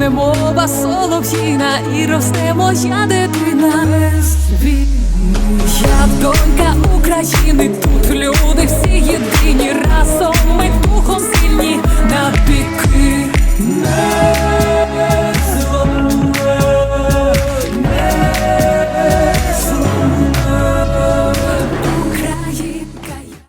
Рідна, лине мова солов'їна і росте моя дитина.